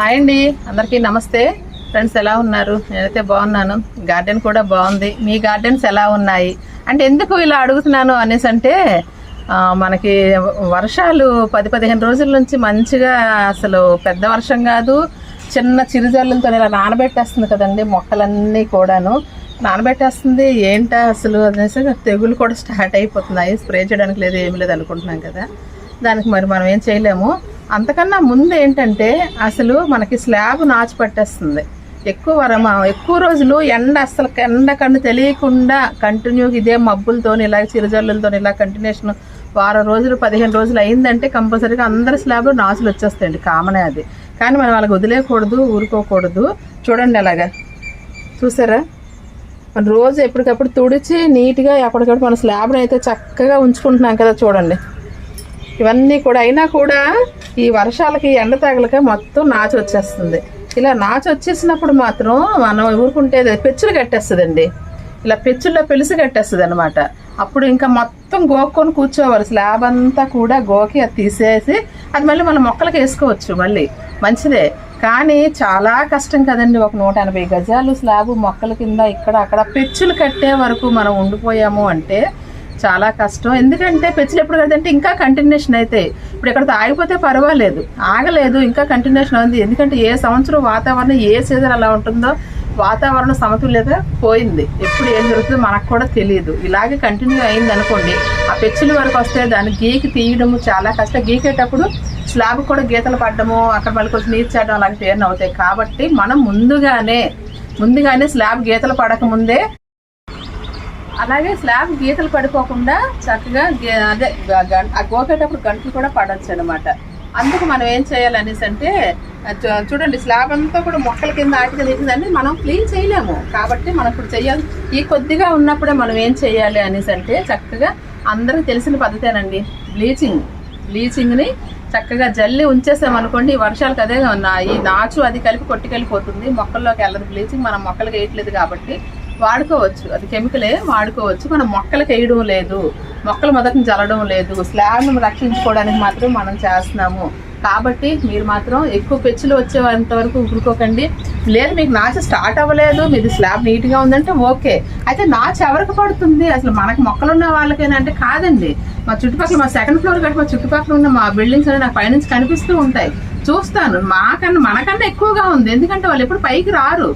Hi అండి. అందరికీ నమస్తే. ఫ్రెండ్స్ ఎలా ఉన్నారు? నేనైతే బాగున్నాను. గార్డెన్ కూడా బాగుంది. మీ గార్డెన్స్ ఎలా ఉన్నాయి? అంటే ఎందుకు ఇలా అడుగుతున్నాను అనేసి అంటే మనకి వర్షాలు పది పదిహేను రోజుల నుంచి మంచిగా అసలు పెద్ద వర్షం కాదు. చిన్న చిరుజల్లులతో ఇలా నానబెట్టేస్తుంది కదండి మొక్కలన్నీ కూడాను. నానబెట్టేస్తుంది ఏంటా అసలు అనేసి తెగులు కూడా స్టార్ట్ అయిపోతున్నాయి. స్ప్రే చేయడానికి లేదు ఏమీ లేదు అనుకుంటున్నాం కదా. దానికి మరి మనం ఏం చేయలేము. అంతకన్నా ముందు ఏంటంటే అసలు మనకి స్లాబ్ నాచు పట్టేస్తుంది ఎక్కువ వరమ ఎక్కువ రోజులు ఎండ అసలు ఎండ కన్ను తెలియకుండా కంటిన్యూగా ఇదే మబ్బులతో ఇలా చిరుజల్లులతో ఇలా కంటిన్యూషన్ వారం రోజులు పదిహేను రోజులు అయిందంటే కంపల్సరీగా అందరి స్లాబ్లో నాచులు వచ్చేస్తాయండి కామనే అది. కానీ మనం వాళ్ళకి వదిలేయకూడదు ఊరుకోకూడదు. చూడండి అలాగా. చూసారా? మన రోజు ఎప్పటికప్పుడు తుడిచి నీట్గా ఎప్పటికప్పుడు మన స్లాబ్ని అయితే చక్కగా ఉంచుకుంటున్నాం కదా చూడండి. ఇవన్నీ కూడా అయినా కూడా ఈ వర్షాలకి ఎండ తగలక మొత్తం నాచు వచ్చేస్తుంది. ఇలా నాచు వచ్చేసినప్పుడు మాత్రం మనం ఊరుకుంటే పెచ్చులు కట్టేస్తుందండి. ఇలా పెచ్చుల్లో పెలుసు కట్టేస్తుంది అనమాట అప్పుడు ఇంకా మొత్తం గోక్కొని కూర్చోవాలి. స్లాబ్ అంతా కూడా గోకి అది తీసేసి అది మళ్ళీ మన మొక్కలకి వేసుకోవచ్చు మళ్ళీ. మంచిదే. కానీ చాలా కష్టం కదండి ఒక నూట ఎనభై గజాలు స్లాబ్ మొక్కల కింద ఇక్కడ అక్కడ పెచ్చులు కట్టే వరకు మనం ఉండిపోయాము అంటే చాలా కష్టం. ఎందుకంటే పెచ్చులు ఎప్పుడు కదంటే ఇంకా కంటిన్యూషన్ అయితే. ఇప్పుడు ఇక్కడ ఆగిపోతే పర్వాలేదు. ఆగలేదు ఇంకా కంటిన్యూషన్ ఉంది. ఎందుకంటే ఏ సంవత్సరం వాతావరణం ఏ సీజన్ అలా ఉంటుందో వాతావరణ సమతుల్యత పోయింది. ఎప్పుడు ఏం జరుగుతుందో మనకు కూడా తెలియదు ఇలాగే కంటిన్యూ అయింది అనుకోండి ఆ పెచ్చుల వరకు వస్తే దాన్ని గీకి తీయడము చాలా కష్టం. గీకేటప్పుడు స్లాబ్ కూడా గీతలు పడ్డము అక్కడ మళ్ళీ కొంచెం నీరు చేయడం అలాంటివి ఏమైనా అవుతాయి. కాబట్టి మనం ముందుగానే ముందుగానే స్లాబ్ గీతలు పడకముందే అలాగే స్లాబ్ గీతలు పడిపోకుండా చక్కగా అదే ఆ గోకేటప్పుడు గంటలు కూడా పడవచ్చు అనమాట అందుకు మనం ఏం చేయాలనేసి అంటే చూడండి స్లాబ్ అంతా కూడా మొక్కల కింద ఆటికి తీసిందని మనం క్లీన్ చేయలేము. కాబట్టి మనం ఇప్పుడు చేయాలి ఈ కొద్దిగా ఉన్నప్పుడే మనం ఏం చేయాలి అనేసి అంటే చక్కగా అందరికి తెలిసిన పద్ధతేనండి. బ్లీచింగ్. బ్లీచింగ్ని చక్కగా జల్లి ఉంచేసామనుకోండి ఈ వర్షాలకు అదే ఉన్నాయి ఈ నాచు అది కలిపి కొట్టుకెళ్ళిపోతుంది మొక్కల్లోకి వెళ్ళదు బ్లీచింగ్ మనం మొక్కలకి వేయట్లేదు కాబట్టి. వాడుకోవచ్చు. అది కెమికలే వాడుకోవచ్చు. మనం మొక్కలకు వేయడం లేదు. మొక్కలు మొదటిని జల్లడం లేదు. స్లాబ్ను రక్షించుకోవడానికి మాత్రం మనం చేస్తున్నాము. కాబట్టి మీరు మాత్రం ఎక్కువ పెచ్చులు వచ్చేంత వరకు ఊరుకోకండి. లేదు మీకు నాచ స్టార్ట్ అవ్వలేదు. మీది స్లాబ్ నీట్గా ఉందంటే ఓకే. అయితే నాచ ఎవరికి పడుతుంది? అసలు మనకు మొక్కలు ఉన్న వాళ్ళకైనా అంటే కాదండి. మా చుట్టుపక్కల మా సెకండ్ ఫ్లోర్ కట్టి మా చుట్టుపక్కల ఉన్న మా బిల్డింగ్స్ అనేవి నాకు పైనుంచి కనిపిస్తూ ఉంటాయి. చూస్తాను. మాకన్నా మనకన్నా ఎక్కువగా ఉంది. ఎందుకంటే వాళ్ళు ఎప్పుడు పైకి రారు.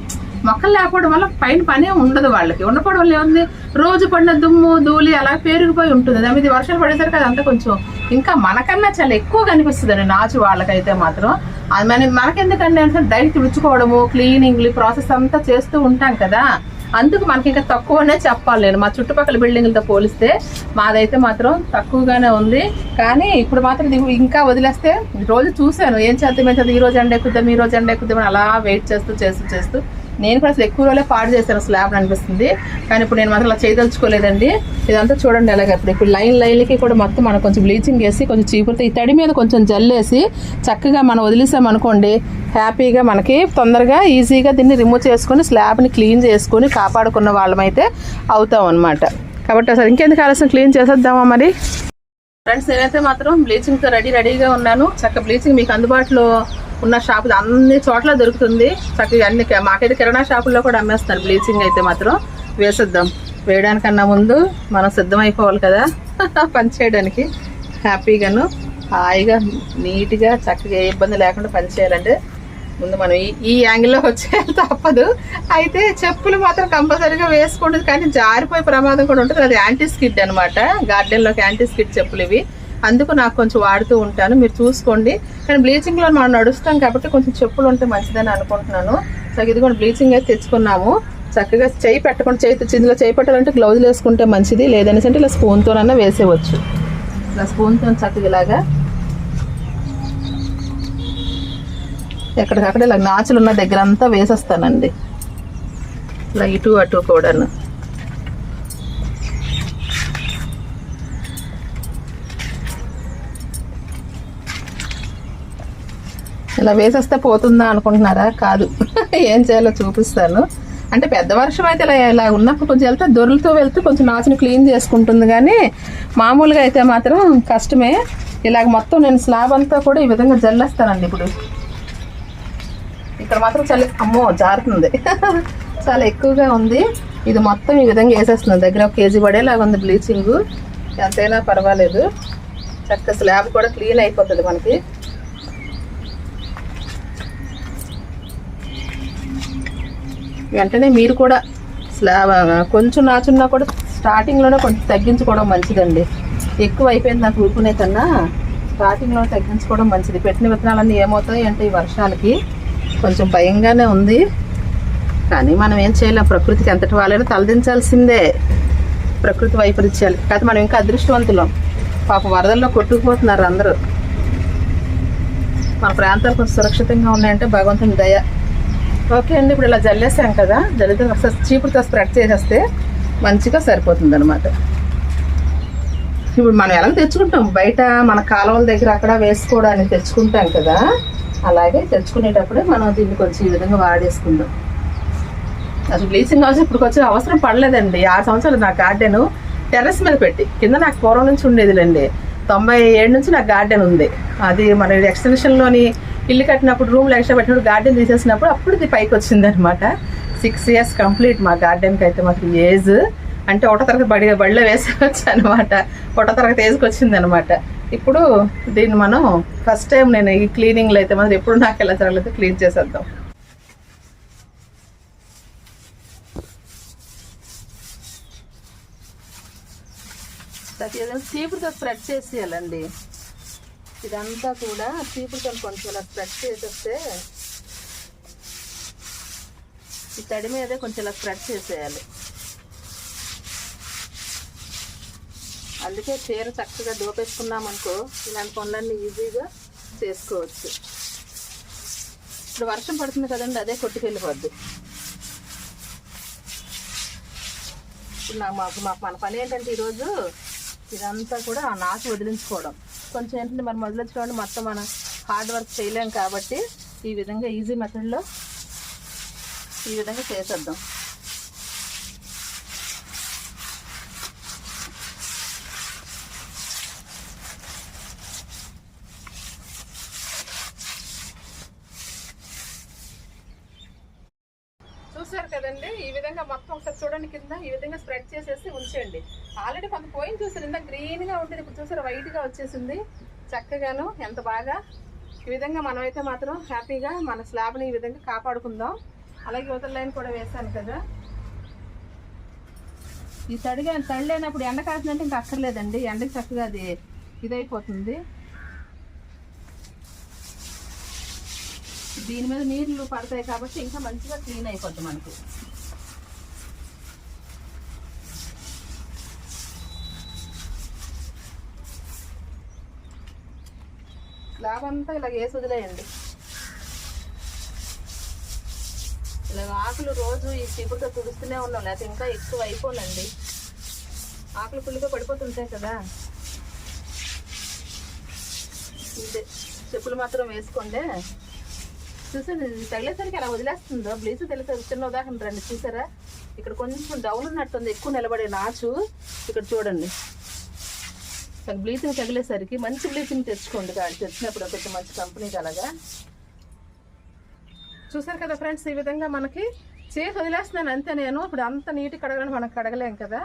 మొక్కలు లేకపోవడం వల్ల పైన పనే ఉండదు వాళ్ళకి. ఉండకపోవడం వల్ల ఏముంది? రోజు పడిన దుమ్ము ధూళి అలా పేరుకుపోయి ఉంటుంది. దాని మీద వర్షాలు పడేసరికి అంతా కొంచెం ఇంకా మనకన్నా చాలా ఎక్కువ కనిపిస్తుంది అండి నాచు వాళ్ళకైతే మాత్రం. అది మన మనకెందుకండి అంటే డైరెక్ట్ తుడుచుకోవడము క్లీనింగ్లు ప్రాసెస్ అంతా చేస్తూ ఉంటాం కదా. అందుకు మనకి ఇంకా తక్కువనే చెప్పాలి నేను. మా చుట్టుపక్కల బిల్డింగ్లతో పోలిస్తే మాదైతే మాత్రం తక్కువగానే ఉంది. కానీ ఇప్పుడు మాత్రం ఇంకా వదిలేస్తే రోజు చూశాను. ఏం చేద్దాం ఏం చేద్దాం? ఈ రోజు ఎండ ఎక్కుద్దాం ఈ రోజు ఎండ ఎక్కుద్దాం అని అలా వెయిట్ చేస్తూ చేస్తూ చేస్తూ నేను కూడా అసలు ఎక్కువ రోజులే పాడు చేశాను స్లాబ్ అనిపిస్తుంది. కానీ ఇప్పుడు నేను మాత్రం అలా చేయదలుచుకోలేదండి. ఇదంతా చూడండి ఎలాగ ఇప్పుడు ఇప్పుడు లైన్ లైన్లకి కూడా మొత్తం మనం కొంచెం బ్లీచింగ్ వేసి కొంచెం చీపురుతో ఈ తడి మీద కొంచెం జల్లేసి చక్కగా మనం వదిలేసామనుకోండి హ్యాపీగా మనకి తొందరగా ఈజీగా దీన్ని రిమూవ్ చేసుకొని స్లాబ్ని క్లీన్ చేసుకొని కాపాడుకున్న వాళ్ళమైతే అవుతాం అనమాట కాబట్టి అసలు ఇంకెందుకు ఆలస్యం? క్లీన్ చేసేద్దామా మరి? ఫ్రెండ్స్ నేనైతే మాత్రం బ్లీచింగ్తో రెడీ రెడీగా ఉన్నాను. చక్క బ్లీచింగ్ మీకు అందుబాటులో ఉన్న షాపు అన్ని చోట్ల దొరుకుతుంది. చక్కగా అన్ని మాకైతే కిరాణా షాపుల్లో కూడా అమ్మేస్తారు బ్లీచింగ్ అయితే మాత్రం వేసేద్దాం. వేయడానికన్నా ముందు మనం సిద్ధమైపోవాలి కదా. పని చేయడానికి. హ్యాపీగాను హాయిగా నీట్గా చక్కగా ఏ ఇబ్బంది లేకుండా పని చేయాలంటే ముందు మనం ఈ ఈ యాంగిల్లో వచ్చేయాలి తప్పదు. అయితే చెప్పులు మాత్రం కంపల్సరీగా వేసుకుంటుంది కానీ జారిపోయే ప్రమాదం కూడా ఉంటుంది. అది యాంటీ స్కిడ్ అనమాట గార్డెన్లోకి యాంటీ స్కిడ్ చెప్పులు ఇవి. అందుకు నాకు కొంచెం వాడుతూ ఉంటాను. మీరు చూసుకోండి. కానీ బ్లీచింగ్లో మనం నడుస్తాం కాబట్టి కొంచెం చెప్పులు ఉంటే మంచిదని అనుకుంటున్నాను. సో ఇది కూడా బ్లీచింగ్ అయితే తెచ్చుకున్నాము. చక్కగా చేయి పెట్టకుండా చేయి ఇందులో చేయి పెట్టాలంటే గ్లౌజులు వేసుకుంటే మంచిది. లేదనేసి అంటే ఇలా స్పూన్తోనన్నా వేసేవచ్చు. ఇలా స్పూన్తో చక్కగా ఇలాగా. ఎక్కడికక్కడ ఇలా నాచులు ఉన్న దగ్గర అంతా వేసేస్తానండి. ఇలా ఇటు అటు కూడాను. ఇలా వేసేస్తే పోతుందా అనుకుంటున్నారా? కాదు. ఏం చేయాలో చూపిస్తాను. అంటే పెద్ద వర్షం అయితే ఇలా ఇలా ఉన్నప్పుడు కొంచెం వెళ్తే దొరలతో వెళ్తే కొంచెం నాచుని క్లీన్ చేసుకుంటుంది కానీ మామూలుగా అయితే మాత్రం కష్టమే. ఇలాగ మొత్తం నేను స్లాబ్ అంతా కూడా ఈ విధంగా జల్లేస్తానండి ఇప్పుడు. ఇక్కడ మాత్రం చలి అమ్మో జారుతుంది. చాలా ఎక్కువగా ఉంది. ఇది మొత్తం ఈ విధంగా వేసేస్తుంది. దగ్గర ఒక కేజీ పడేలాగా ఉంది బ్లీచింగ్. ఎంతైనా పర్వాలేదు. చక్క స్లాబ్ కూడా క్లీన్ అయిపోతుంది మనకి. వెంటనే మీరు కూడా కొంచెం నాచున్నా కూడా స్టార్టింగ్లోనే కొంచెం తగ్గించుకోవడం మంచిదండి. ఎక్కువ అయిపోయింది నాకు ఊరుకునే కన్నా స్టార్టింగ్లో తగ్గించుకోవడం మంచిది. పెట్టిన విత్తనాలన్నీ ఏమవుతాయి అంటే ఈ వర్షాలకి కొంచెం భయంగానే ఉంది. కానీ మనం ఏం చేయలేం? ప్రకృతికి ఎంతటి వాళ్ళైనా తలదించాల్సిందే. ప్రకృతి వైపరీత్యాలు. కాదు మనం ఇంకా అదృష్టవంతులం. పాప వరదల్లో కొట్టుకుపోతున్నారు అందరూ. మన ప్రాంతాలు కొంచెం సురక్షితంగా ఉన్నాయంటే భగవంతుని దయ. ఓకే అండి ఇప్పుడు ఇలా జల్లేసాం కదా జల్లితే ఒకసారి చీపురుతో స్ప్రెడ్ చేసేస్తే మంచిగా సరిపోతుంది అనమాట ఇప్పుడు మనం ఎలా తెచ్చుకుంటాం బయట మన కాలువల దగ్గర అక్కడ వేసుకోవడానికి తెచ్చుకుంటాం కదా అలాగే తెచ్చుకునేటప్పుడే మనం దీన్ని కొంచెం ఈ విధంగా వాడేసుకుందాం. అసలు బ్లీచింగ్ హౌస్ ఇప్పుడు కొంచెం అవసరం పడలేదండి. ఆరు సంవత్సరాలు నా గార్డెను టెర్రస్ మీద పెట్టి కింద నాకు పూర్వం నుంచి ఉండేదిలేండి. తొంభై ఏడు నుంచి నాకు గార్డెన్ ఉంది. అది మన ఎక్స్టెన్షన్లోని ఇల్లు కట్టినప్పుడు రూమ్ ఎక్స్ట్రా పెట్టినప్పుడు గార్డెన్ తీసేసినప్పుడు అప్పుడు ఇది పైకి వచ్చింది అనమాట సిక్స్ ఇయర్స్ కంప్లీట్ మా గార్డెన్కి అయితే మాకు ఏజ్. అంటే ఒకటో తరగతి బడి బడిలో వేసుకోవచ్చు అనమాట ఒకటో తరగతి వేసుకొచ్చింది అనమాట ఇప్పుడు దీన్ని మనం ఫస్ట్ టైం నేను ఈ క్లీనింగ్లో అయితే మాత్రం ఎప్పుడు నాకు ఎలా జరగలేదు క్లీన్ చేసేద్దాం. ప్రతి ఏదైనా చీపురుతో స్ప్రెడ్ చేసేయాలండి. ఇదంతా కూడా చీపురుతో కొంచెం ఇలా స్ప్రెడ్ చేసేస్తే ఈ తడి మీదే కొంచెం ఇలా స్ప్రెడ్ చేసేయాలి. అందుకే చీర చక్కగా దోపేసుకున్నాం అనుకో ఇలాంటి పనులన్నీ ఈజీగా చేసుకోవచ్చు. ఇప్పుడు వర్షం పడుతుంది కదండి అదే కొట్టుకెళ్ళిపోద్ది. ఇప్పుడు నాకు మాకు మాకు మన పని ఏంటంటే ఈరోజు ఇదంతా కూడా ఆ నాచు వదిలించుకోవడం. కొంచెం ఏంటంటే మరి వదిలించుకోవడం మొత్తం మనం హార్డ్ వర్క్ చేయలేం కాబట్టి ఈ విధంగా ఈజీ మెథడ్లో ఈ విధంగా చేసేద్దాం చూసారు కదండి ఈ విధంగా మొత్తం ఒకసారి చూడండి కింద ఈ విధంగా స్ప్రెడ్ చూడండి. ఆల్రెడీ కొంత పోయిన చూసారు ఇంత గ్రీన్గా ఉంటుంది ఇప్పుడు చూసారు? వైట్గా వచ్చేసింది. చక్కగాను ఎంత బాగా? ఈ విధంగా మనమైతే మాత్రం హ్యాపీగా మన స్లాబ్ని ఈ విధంగా కాపాడుకుందాం. అలాగే యువతల లైన్ కూడా వేసాను కదా. ఈ తడిగా తడి లేనప్పుడు ఎండ కాసినట్టు ఇంకా అక్కర్లేదండి. ఎండకి చక్కగా అది ఇదైపోతుంది. దీని మీద నీళ్ళు పడతాయి కాబట్టి ఇంకా మంచిగా క్లీన్ అయిపోద్ది మనకి. స్లాబ్ అంతా ఇలా వేసి వదిలేయండి. ఇలా ఆకులు రోజు ఈ చీపులతో తుడుస్తూనే ఉన్నాం లేకపోతే ఇంకా ఎక్కువ అయిపోనండి. ఆకులు పుల్లిగా పడిపోతుంటాయి కదా. ఇదే చెప్పులు మాత్రం వేసుకోండి. చూసారు తగిలేసరికి అలా వదిలేస్తుందో? బ్లీచ్ తెలిసే చిన్న ఉదాహరణ రండి చూసారా? ఇక్కడ కొంచెం డౌన్ ఉన్నట్టుంది ఎక్కువ నిలబడే నాచు. ఇక్కడ చూడండి. బ్లీచింగ్ తగిలేసరికి మంచి బ్లీచింగ్ తెచ్చుకోండి కాదు తెచ్చినప్పుడు కొంచెం మంచి కంపెనీ కలగా చూసారు కదా ఫ్రెండ్స్ ఈ విధంగా మనకి చేసి వదిలేస్తున్నాను. అంతే నేను. ఇప్పుడు అంత నీటి కడగడం మనం కడగలేం కదా.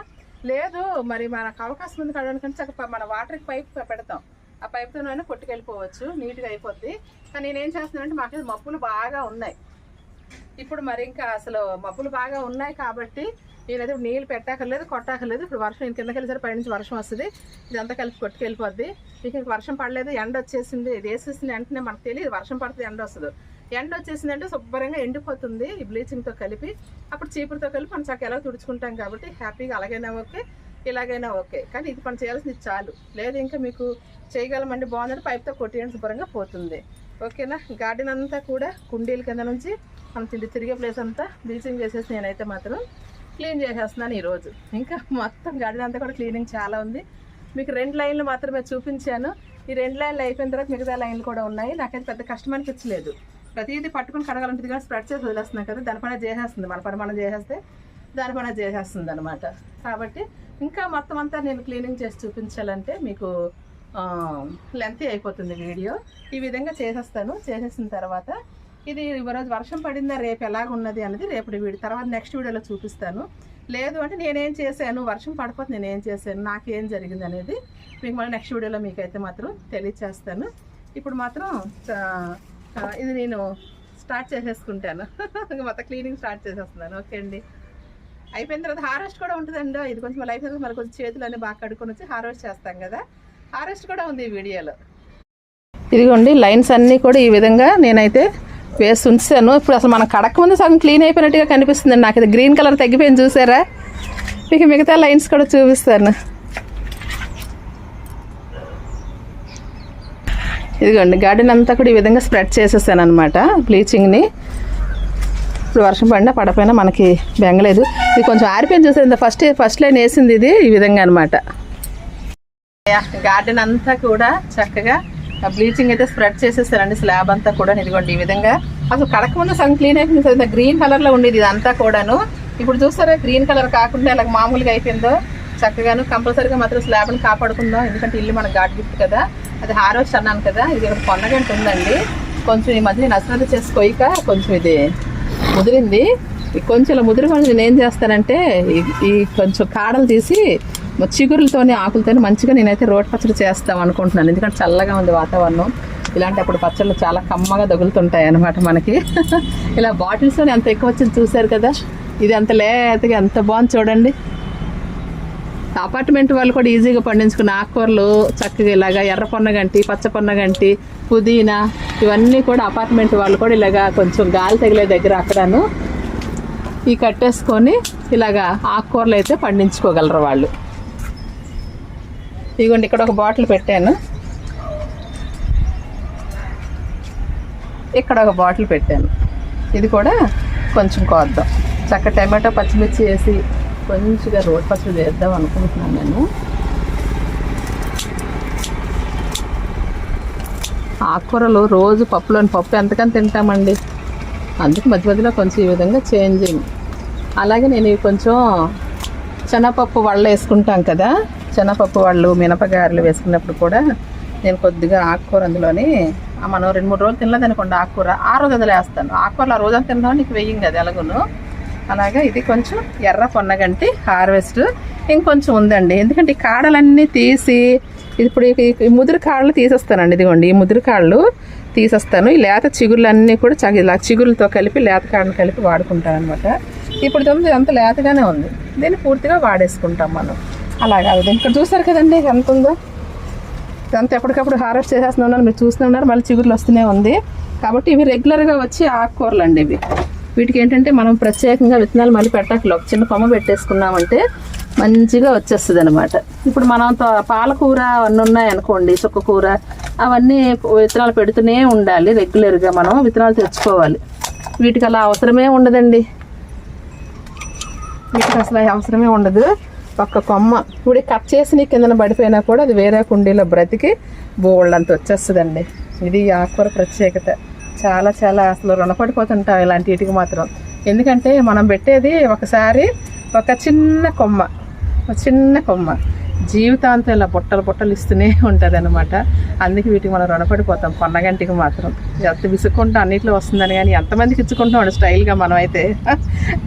లేదు మరి మనకు అవకాశం ఉంది కడగడానికి చక్క మన వాటర్కి పైప్ పెడతాం. ఆ పైప్తోనైనా కొట్టుకెళ్ళిపోవచ్చు. నీట్గా అయిపోద్ది. కానీ నేనేం చేస్తున్నానంటే మాకు మబ్బులు బాగా ఉన్నాయి. ఇప్పుడు మరి ఇంకా అసలు మబ్బులు బాగా ఉన్నాయి కాబట్టి నేనైతే నీళ్ళు పెట్టాకలేదు కొట్టాకలేదు ఇప్పుడు వర్షం నేను కిందకి వెళ్ళేసరికి పైనుంచి వర్షం వస్తుంది. ఇదంతా కలిపి కొట్టుకెళ్ళిపోద్ది. ఇక ఇంక వర్షం పడలేదు ఎండ వచ్చేసింది. ఇది వేసేసింది వెంటనే మనకు తెలియదు. వర్షం పడుతుంది ఎండ వస్తుంది. ఎండ వచ్చేసింది అంటే శుభ్రంగా ఎండిపోతుంది ఈ బ్లీచింగ్తో కలిపి. అప్పుడు చీపురుతో కలిపి మనం చక్క ఎలా తుడుచుకుంటాం కాబట్టి హ్యాపీగా అలాగైనా ఓకే ఇలాగైనా ఓకే. కానీ ఇది పని చేయాల్సింది చాలు. లేదు ఇంకా మీకు చేయగలమండి బాగుందంటే పైప్తో కొట్టేయడం శుభ్రంగా పోతుంది. ఓకేనా? గార్డెన్ అంతా కూడా కుండీల కింద నుంచి మనం తిరిగే ప్లేస్ అంతా బ్లీచింగ్ చేసేసి నేనైతే మాత్రం క్లీన్ చేసేస్తున్నాను ఈరోజు. ఇంకా మొత్తం గడిదంతా అంతా కూడా క్లీనింగ్ చాలా ఉంది. మీకు రెండు లైన్లు మాత్రమే చూపించాను. ఈ రెండు లైన్లు అయిపోయిన తర్వాత మిగతా లైన్లు కూడా ఉన్నాయి. నాకైతే పెద్ద కష్టం అనిపించలేదు. ప్రతిదీ పట్టుకుని కడగాలంటే కానీ స్ప్రెడ్ చేసి వదిలేస్తున్నాం కదా దాని పని చేసేస్తుంది. మన పని మనం చేసేస్తే దాని పని చేసేస్తుంది అనమాట కాబట్టి ఇంకా మొత్తం అంతా నేను క్లీనింగ్ చేసి చూపించాలంటే మీకు లెంతీ అయిపోతుంది వీడియో. ఈ విధంగా చేసేస్తాను. చేసేసిన తర్వాత ఇది ఈరోజు వర్షం పడిందా రేపు ఎలాగున్నది అనేది రేపటి వీడియో తర్వాత నెక్స్ట్ వీడియోలో చూపిస్తాను. లేదు అంటే నేనేం చేశాను వర్షం పడిపోతే నేనేం చేశాను నాకేం జరిగింది అనేది మీకు మళ్ళీ నెక్స్ట్ వీడియోలో మీకైతే మాత్రం తెలియచేస్తాను. ఇప్పుడు మాత్రం ఇది నేను స్టార్ట్ చేసేసుకుంటాను. మొత్తం క్లీనింగ్ స్టార్ట్ చేసేస్తున్నాను. ఓకే అండి. అయిపోయిన తర్వాత హార్వెస్ట్ కూడా ఉంటుందండి. ఇది కొంచెం లైఫ్ మరి కొంచెం చేతులు అన్నీ బాగా కడుక్కొని వచ్చి హార్వెస్ట్ చేస్తాం కదా. హార్వెస్ట్ కూడా ఉంది ఈ వీడియోలో. ఇదిగోండి లైన్స్ అన్నీ కూడా ఈ విధంగా నేనైతే వేసి ఉంచాను. ఇప్పుడు అసలు మన కడక ముందు సగం క్లీన్ అయిపోయినట్టుగా కనిపిస్తుందండి. నాకు ఇది గ్రీన్ కలర్ తగ్గిపోయింది చూసారా? మీకు మిగతా లైన్స్ కూడా చూపిస్తాను. ఇదిగోండి గార్డెన్ అంతా కూడా ఈ విధంగా స్ప్రెడ్ చేసేసాను అనమాట బ్లీచింగ్ని. ఇప్పుడు వర్షం పడినా పడపోయినా మనకి బెంగలేదు. ఇది కొంచెం ఆరిపోయింది చూసారు? ఫస్ట్ ఫస్ట్ లైన్ వేసింది ఇది ఈ విధంగా అనమాట గార్డెన్ అంతా కూడా చక్కగా బ్లీచింగ్ అయితే స్ప్రెడ్ చేసేసారండి స్లాబ్ అంతా కూడా ఇదిగోండి ఈ విధంగా. అసలు కడక ముందు సగం క్లీన్ అయిపోయింది గ్రీన్ కలర్లో ఉండేది ఇదంతా కూడాను. ఇప్పుడు చూస్తారా గ్రీన్ కలర్ కాకుండా ఇలా మామూలుగా అయిపోయిందో. చక్కగాను కంపల్సరీగా మాత్రం స్లాబ్ని కాపాడుకుందాం. ఎందుకంటే ఇల్లు మన గాడ్ గిఫ్ట్ కదా. అది హారోస్ అన్నాను కదా. ఇది ఇక్కడ పొన్నగంట ఉందండి. కొంచెం ఈ మధ్య నష్టం అశ్రద్ధ చేసుకోయిక కొంచెం ఇది ముదిరింది. కొంచెం ఇలా ముదిరి నేను ఏం చేస్తానంటే ఈ- కొంచెం కాడలు తీసి చిగురులతోని ఆకులతోని మంచిగా నేనైతే రోడ్ పచ్చడి చేస్తాం అనుకుంటున్నాను. ఎందుకంటే చల్లగా ఉంది వాతావరణం. ఇలాంటప్పుడు పచ్చళ్ళు చాలా కమ్మగా తగులుతుంటాయి అన్నమాట మనకి. ఇలా బాటిల్స్తో ఎంత ఎక్కువ వచ్చింది చూశారు కదా? ఇది అంత లేతగా ఎంత బాగుంది చూడండి. అపార్ట్మెంట్ వాళ్ళు కూడా ఈజీగా పండించుకున్న ఆకుకూరలు చక్కగా ఇలాగా ఎర్ర పొన్నగంటి పచ్చ పొన్నగంటి పుదీనా ఇవన్నీ కూడా అపార్ట్మెంట్ వాళ్ళు కూడా ఇలాగా కొంచెం గాలి తగిలే దగ్గర అక్కడను ఈ కట్టేసుకొని ఇలాగా ఆకుకూరలు అయితే పండించుకోగలరు వాళ్ళు. ఇదిగోండి ఇక్కడ ఒక బాటిల్ పెట్టాను. ఇక్కడ ఒక బాటిల్ పెట్టాను. ఇది కూడా కొంచెం కోద్దాం. చక్క టమాటో పచ్చిమిర్చి వేసి కొంచెంగా రోడ్ పచ్చడి వేద్దాం అనుకుంటున్నాను నేను. ఆకుకూరలు రోజు పప్పులోని పప్పు ఎంతకని తింటామండి. అందుకు మధ్య మధ్యలో కొంచెం ఈ విధంగా చేంజింగ్ అలాగే నేను కొంచెం శనగపప్పు వడలు వేసుకుంటాం కదా శనగపప్పు వాళ్ళు మినపగారెలు వేసుకున్నప్పుడు కూడా నేను కొద్దిగా ఆకుకూర అందులోని మనం రెండు మూడు రోజులు తినలేదు అనుకోండి ఆకుకూర. ఆ రోజు అందులో వేస్తాను. ఆకుకూరలు ఆ రోజంతా తినడం నీకు వెయ్యం కదా ఎలాగును? అలాగే ఇది కొంచెం ఎర్ర పొన్నగంటి హార్వెస్ట్ ఇంకొంచెం ఉందండి. ఎందుకంటే ఈ కాడలన్నీ తీసి ఇప్పుడు ఈ- ముదురు కాళ్ళు తీసేస్తానండి. ఇదిగోండి ఈ ముదురు కాళ్ళు తీసేస్తాను. ఈ లేత చిగుళ్ళన్నీ కూడా చ ఇలా కలిపి లేత కాడలు కలిపి వాడుకుంటాను అనమాట ఇప్పుడు తొమ్మిది అంత లేతగానే ఉంది. దీన్ని పూర్తిగా వాడేసుకుంటాం మనం. అలాగా అది ఇక్కడ చూసారు కదండి ఎంత ఉందో. ఇదంతా ఎప్పటికప్పుడు హార్వెస్ట్ చేసేస్తున్నాను మీరు చూస్తున్నారు మళ్ళీ చిగురులు వస్తూనే ఉంది. కాబట్టి ఇవి రెగ్యులర్గా వచ్చి ఆకుకూరలు అండి ఇవి. వీటికి ఏంటంటే మనం ప్రత్యేకంగా విత్తనాలు మళ్ళీ పెట్టక్కలు ఒక చిన్న కొమ్మ పెట్టేసుకున్నామంటే మంచిగా వచ్చేస్తుంది అనమాట ఇప్పుడు మనం తో- పాలకూర అవన్నీ ఉన్నాయనుకోండి చుక్కకూర అవన్నీ విత్తనాలు పెడుతూనే ఉండాలి రెగ్యులర్గా మనం విత్తనాలు తెచ్చుకోవాలి. వీటికి అలా అవసరమే ఉండదండి. వీటికి అసలు అవసరమే ఉండదు. ఒక్క కొమ్మ ఇప్పుడు కట్ చేసి నీ కిందన పడిపోయినా కూడా అది వేరే కుండీలో బ్రతికి బోళ్ళంత వచ్చేస్తుందండి. ఇది ఆకుకూర ప్రత్యేకత. చాలా చాలా అసలు రుణపడిపోతుంటాం ఇలాంటి వీటికి మాత్రం. ఎందుకంటే మనం పెట్టేది ఒకసారి ఒక చిన్న కొమ్మ ఒక చిన్న కొమ్మ. జీవితాంతం ఇలా బుట్టలు బుట్టలు ఇస్తూనే ఉంటుంది అనమాట అందుకే వీటికి మనం రుణపడిపోతాం పొన్నగంటికి మాత్రం. ఎంత విసుక్కుంటాం అన్నిట్లో వస్తుందని కానీ ఎంతమందికి ఇచ్చుకుంటాం స్టైల్గా మనం అయితే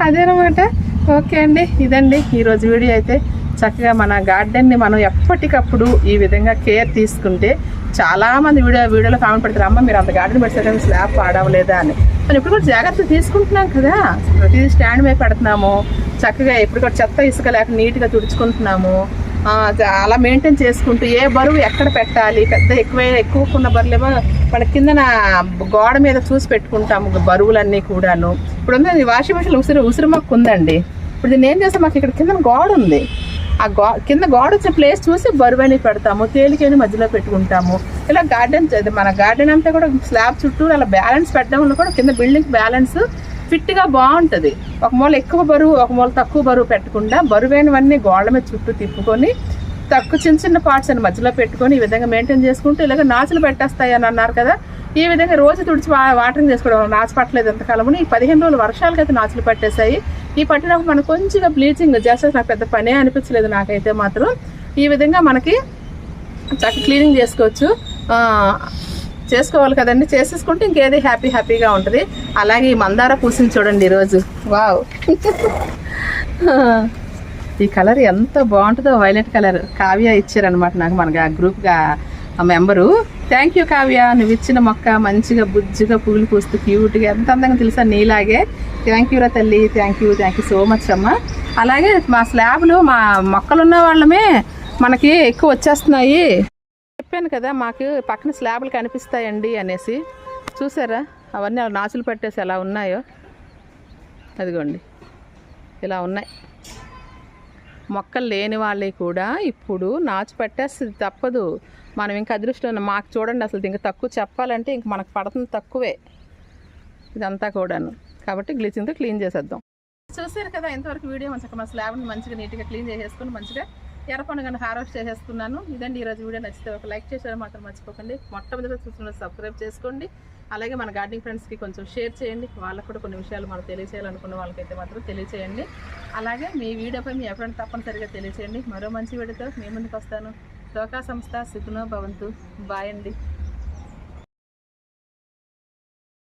అదేనమాట. ఓకే అండి ఇదండి. ఈరోజు వీడియో అయితే చక్కగా మన గార్డెన్ని మనం ఎప్పటికప్పుడు ఈ విధంగా కేర్ తీసుకుంటే చాలామంది వీడియో వీడియోలో కామెంట్ పెడతారు అమ్మ మీరు అంత గార్డెన్ పెడతారు స్లాబ్ పాడవలేదా? అని. మనం ఇప్పుడు కూడా జాగ్రత్త తీసుకుంటున్నాం కదా. ప్రతిదీ స్టాండ్ మీద పెడుతున్నాము. చక్కగా ఎప్పుడు కూడా చెత్త ఇసుక లేక నీట్గా తుడుచుకుంటున్నాము. అలా మెయింటైన్ చేసుకుంటూ ఏ బరువు ఎక్కడ పెట్టాలి? పెద్ద ఎక్కువ ఎక్కువకున్న బరువులేమో మన కిందన గోడ మీద చూసి పెట్టుకుంటాము బరువులన్నీ కూడాను. ఇప్పుడు ఉంది వాషింగ్ మిషన్ ఉసిరి ఉసిరి మాకు ఉందండి. ఇప్పుడు దీన్ని ఏం చేస్తాం? మాకు ఇక్కడ కింద గోడ ఉంది. ఆ గో కింద గోడ వచ్చిన ప్లేస్ చూసి బరువు అని పెడతాము. తేలికైన మధ్యలో పెట్టుకుంటాము. ఇలా గార్డెన్ మన గార్డెన్ అంతా కూడా స్లాబ్ చుట్టూ అలా బ్యాలెన్స్ పెట్టడం వల్ల కూడా కింద బిల్డింగ్ బ్యాలెన్స్ ఫిట్గా బాగుంటుంది. ఒక మూల ఎక్కువ బరువు ఒక మూల తక్కువ బరువు పెట్టకుండా బరువైనవన్నీ గోడల మీద చుట్టూ తిప్పుకొని తక్కువ చిన్న చిన్న పార్ట్స్ అని మధ్యలో పెట్టుకొని ఈ విధంగా మెయింటైన్ చేసుకుంటూ ఇలాగ నాచులు పెట్టేస్తాయి అని అన్నారు కదా ఈ విధంగా రోజు తుడిచి వాటరింగ్ చేసుకోవడం నాచు పట్టలేదు ఎంతకాలము ఈ పదిహేను రోజులు వర్షాలకైతే నాచులు పట్టేశాయి. ఈ పట్టినప్పుడు మనకు కొంచెంగా బ్లీచింగ్ చేస్తే నాకు పెద్ద పనే అనిపించలేదు నాకైతే మాత్రం. ఈ విధంగా మనకి చక్క క్లీనింగ్ చేసుకోవచ్చు. చేసుకోవాలి కదండి. చేసేసుకుంటే ఇంకేది హ్యాపీ హ్యాపీగా ఉంటుంది. అలాగే ఈ మందార పూసింది చూడండి ఈరోజు. వావ్. ఈ కలర్ ఎంత బాగుంటుందో వైలెట్ కలర్. కావ్య ఇచ్చారనమాట నాకు మనకి ఆ గ్రూప్గా ఆ మెంబరు. Thank you Kavya. నువ్వు ఇచ్చిన మొక్క మంచిగా బుజ్జిగా పువ్వులు పూస్తూ క్యూట్గా ఎంత అందంగా తెలుసా నీలాగే. థ్యాంక్ యూ రా తల్లి. Thank you thank you so much అమ్మ. అలాగే మా స్లాబ్లు మా మొక్కలున్న వాళ్ళమే మనకి ఎక్కువ వచ్చేస్తున్నాయి. చెప్పాను కదా మాకు పక్కన స్లాబ్లు కనిపిస్తాయండి అనేసి. చూసారా? అవన్నీ అలా నాచులు పెట్టేసి ఎలా ఉన్నాయో? అదిగోండి. ఇలా ఉన్నాయి. మొక్కలు లేని వాళ్ళే కూడా ఇప్పుడు నాచు పట్టేస్తుంది తప్పదు. మనం ఇంకా అదృష్టం మాకు చూడండి అసలు ఇంకా తక్కువ చెప్పాలంటే ఇంక మనకు పడుతుంది తక్కువే. ఇదంతా కూడాను. కాబట్టి గ్లీచింగ్తో క్లీన్ చేసేద్దాం. చూసారు కదా ఇంతవరకు వీడియో. మంచిగా మా స్లాబ్ని మంచిగా నీట్గా క్లీన్ చేసేసుకుని మంచిగా ఎర్రపండుగను హార్వెస్ట్ చేసేస్తున్నాను. ఇదండి ఈరోజు వీడియో నచ్చితే ఒక లైక్ చేసేది మాత్రం మర్చిపోకండి. మొట్టమొదటి చూస్తున్న సబ్స్క్రైబ్ చేసుకోండి. అలాగే మన గార్డెనింగ్ ఫ్రెండ్స్కి కొంచెం షేర్ చేయండి. వాళ్ళకు కూడా కొన్ని విషయాలు మనకు తెలియచేయాలనుకున్న వాళ్ళకైతే మాత్రం తెలియచేయండి. అలాగే మీ వీడియోపై మీ ఎఫ్రెండ్ తప్పనిసరిగా తెలియచేయండి. మరో మంచి వీడియోతో మీ ముందుకు వస్తాను. లోకా సంస్థ సుఖనో భవంతు. బాయ్ అండి.